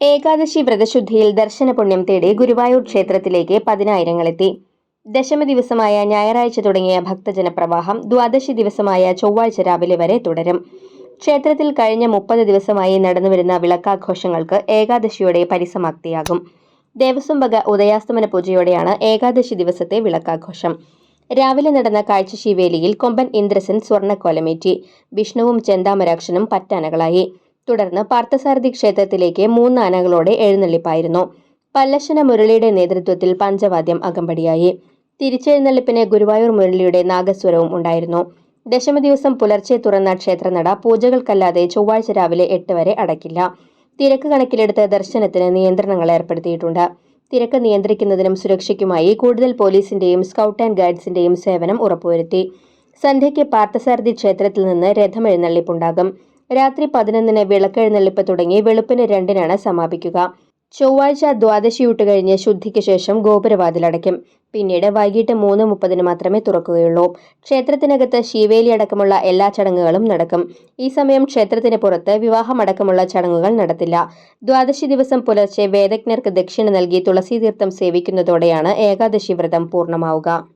ഏകാദശി വ്രതശുദ്ധിയിൽ ദർശന പുണ്യം തേടി ഗുരുവായൂർ ക്ഷേത്രത്തിലേക്ക് പതിനായിരങ്ങളെത്തി. ദശമ ദിവസമായ ഞായറാഴ്ച തുടങ്ങിയ ഭക്തജനപ്രവാഹം ദ്വാദശി ദിവസമായ ചൊവ്വാഴ്ച രാവിലെ വരെ തുടരും. ക്ഷേത്രത്തിൽ കഴിഞ്ഞ മുപ്പത് ദിവസമായി നടന്നുവരുന്ന വിളക്കാഘോഷങ്ങൾക്ക് ഏകാദശിയോടെ പരിസമാപ്തിയാകും. ദേവസ്വം വക ഉദയാസ്തമന പൂജയോടെയാണ് ഏകാദശി ദിവസത്തെ വിളക്കാഘോഷം. രാവിലെ നടന്ന കാഴ്ചശീവേലിയിൽ കൊമ്പൻ ഇന്ദ്രസൻ സ്വർണക്കോലമേറ്റി. വിഷ്ണുവും ചെന്താമരാക്ഷനും പറ്റാനകളായി. തുടർന്ന് പാർത്ഥസാരഥി ക്ഷേത്രത്തിലേക്ക് മൂന്നാനകളോടെ എഴുന്നള്ളിപ്പായിരുന്നു. പല്ലശന മുരളിയുടെ നേതൃത്വത്തിൽ പഞ്ചവാദ്യം അകമ്പടിയായി. തിരിച്ചെഴുന്നള്ളിപ്പിന് ഗുരുവായൂർ മുരളിയുടെ നാഗസ്വരവും ഉണ്ടായിരുന്നു. ദശമ ദിവസം പുലർച്ചെ തുറന്ന ക്ഷേത്രനട പൂജകൾക്കല്ലാതെ ചൊവ്വാഴ്ച രാവിലെ എട്ട് വരെ അടയ്ക്കില്ല തിരക്ക് കണക്കിലെടുത്ത് ദർശനത്തിന് നിയന്ത്രണങ്ങൾ ഏർപ്പെടുത്തിയിട്ടുണ്ട്. തിരക്ക് നിയന്ത്രിക്കുന്നതിനും സുരക്ഷയ്ക്കുമായി കൂടുതൽ പോലീസിന്റെയും സ്കൗട്ട് ആൻഡ് ഗൈഡ്സിന്റെയും സേവനം ഉറപ്പുവരുത്തി. സന്ധ്യയ്ക്ക് പാർത്ഥസാരഥി ക്ഷേത്രത്തിൽ നിന്ന് രഥമെഴുന്നള്ളിപ്പുണ്ടാകും രാത്രി പതിനൊന്നിന് വിളക്കെഴുന്നള്ളിപ്പ് തുടങ്ങി വെളുപ്പിന് രണ്ടിനാണ് സമാപിക്കുക. ചൊവ്വാഴ്ച ദ്വാദശിയൂട്ട് കഴിഞ്ഞ് ശുദ്ധിക്ക് ശേഷം ഗോപുരവാതിൽ ഗോപുരവാതിലടയ്ക്കും. പിന്നീട് വൈകിട്ട് മൂന്ന് മുപ്പതിന് മാത്രമേ തുറക്കുകയുള്ളൂ. ക്ഷേത്രത്തിനകത്ത് ശിവേലി അടക്കമുള്ള എല്ലാ ചടങ്ങുകളും നടക്കും. ഈ സമയം ക്ഷേത്രത്തിന് പുറത്ത് വിവാഹമടക്കമുള്ള ചടങ്ങുകൾ നടത്തില്ല. ദ്വാദശി ദിവസം പുലർച്ചെ വേദജ്ഞർക്ക് ദക്ഷിണ നൽകി തുളസീതീർത്ഥം സേവിക്കുന്നതോടെയാണ് ഏകാദശി വ്രതം പൂർണമാവുക.